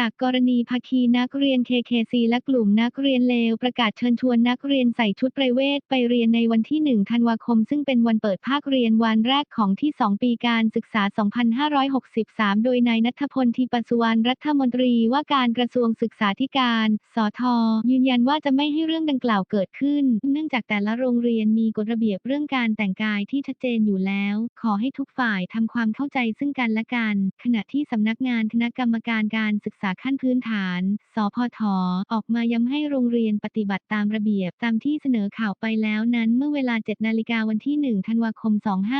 จากกรณีภาคีนักเรียน KKC และกลุ่มนักเรียนเลวประกาศเชิญชวนนักเรียนใส่ชุดไพรเวทไปเรียนในวันที่ 1 ธันวาคม ซึ่งเป็นวันเปิดภาคเรียนวันแรกของที่ 2 ปีการศึกษา 2563 โดยนายนัทพลทีปสุวรรณรัฐมนตรีว่าการกระทรวงศึกษาธิการ สท ยืนยันว่าจะไม่ให้เรื่องดังกล่าวเกิดขึ้น เนื่องจากแต่ละโรงเรียนมีกฎระเบียบเรื่องการแต่งกายที่ชัดเจนอยู่แล้ว ขอให้ทุกฝ่ายทำความเข้าใจซึ่งกันและกัน ขณะที่สำนักงานคณะกรรมการการศึกษาขั้นพื้นฐาน สพทออกมาย้ำให้โรงเรียนปฏิบัติตามระเบียบตามที่เสนอข่าวไปแล้วนั้นเมื่อเวลา 7 นาฬิกาวันที่ 1 ธันวาคม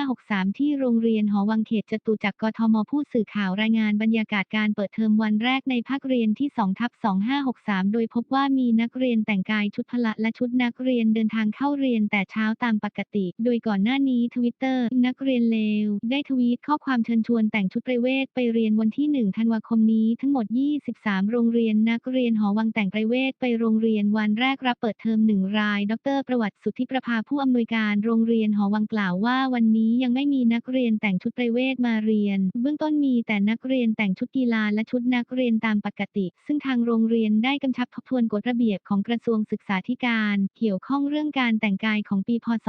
2563 ที่โรงเรียนหอวังเขตจตุจักรกทมผู้สื่อข่าวรายงานบรรยากาศการเปิดเทอมวันแรกในภาคเรียนที่2ทับ2563 โดยพบว่ามีนักเรียนแต่งกายชุดพละและชุดนักเรียนเดินทางเข้าเรียนแต่เช้าตามปกติ โดยก่อนหน้านี้ทวิตเตอร์นักเรียนเลว ได้ทวีตข้อความเชิญชวนแต่งชุดไพรเวทไปเรียนวันที่ 1 ธันวาคมนี้ทั้งหมด 20 23 โรงเรียนนักเรียนหอวังแต่งไพรเวทไปโรงเรียนวันแรกรับเปิดเทอมหนึ่งราย ดร ประวัติสุทธิประภาผู้อำนวยการโรงเรียนหอวังกล่าวว่า วันนี้ยังไม่มีนักเรียนแต่งชุดไพรเวทมาเรียน เบื้องต้นมีแต่นักเรียนแต่งชุดกีฬาและชุดนักเรียนตามปกติ ซึ่งทางโรงเรียนได้กำชับทบทวนกฎระเบียบของกระทรวงศึกษาธิการ เกี่ยวข้องเรื่องการแต่งกายของปีพศ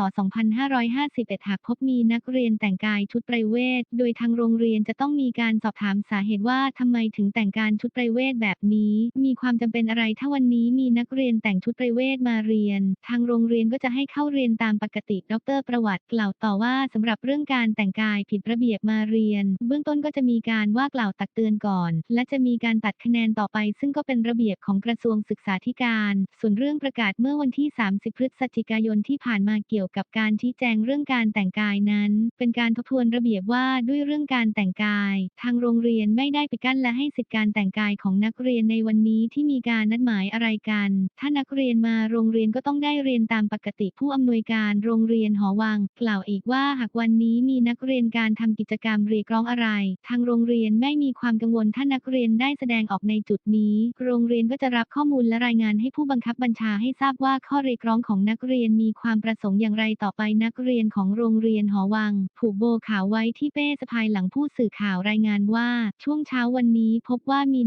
2551 หากพบมีนักเรียนแต่งกายชุดไพรเวทโดยทางโรงเรียนจะต้องมีการสอบถามสาเหตุว่าทำไมถึงแต่งการชุดไพรเวทแบบนี้ มีความจำเป็นอะไรถ้าวันนี้มีนักเรียนแต่งชุดไพรเวทมาเรียน ทางโรงเรียนก็จะให้เข้าเรียนตามปกติ ดร ประวัติกล่าวต่อว่าสำหรับเรื่องการแต่งกายผิดระเบียบมาเรียน เบื้องต้นก็จะมีการว่ากล่าวตักเตือนก่อน และจะมีการตัดคะแนนต่อไป ซึ่งก็เป็นระเบียบของกระทรวงศึกษาธิการ ส่วนเรื่องประกาศเมื่อวันที่ 30 พฤศจิกายนที่ผ่านมาเกี่ยวกับการชี้แจงเรื่องการแต่งกายนั้น เป็นการทบทวนระเบียบว่าด้วยเรื่องการแต่งกาย ทางโรงเรียนไม่ได้ปิดกั้นและให้สิทธิการแต่งกายของนักเรียนในวันนี้ที่มีการนัดหมายอะไรกัน ถ้านักเรียนมาโรงเรียนก็ต้องได้เรียนตามปกติผู้อำนวยการโรงเรียนหอวัง กล่าวอีกว่าหากวันนี้มีนักเรียนการทำกิจกรรมเรียกร้องอะไร ทางโรงเรียนไม่มีความกังวลถ้านักเรียนได้แสดงออกในจุดนี้ โรงเรียนก็จะรับข้อมูลและรายงานให้ผู้บังคับบัญชาให้ทราบว่าข้อเรียกร้องของนักเรียนมีความประสงค์อย่างไรต่อไปนักเรียนของโรงเรียนหอวัง ผูกโบขาวไว้ที่เป้สะพายหลังผู้สื่อข่าวรายงานว่า ช่วงเช้าวันนี้พบว่ามี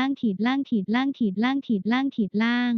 ล่างขีดล่างขีดล่างขีดล่างขีดล่างขีดล่าง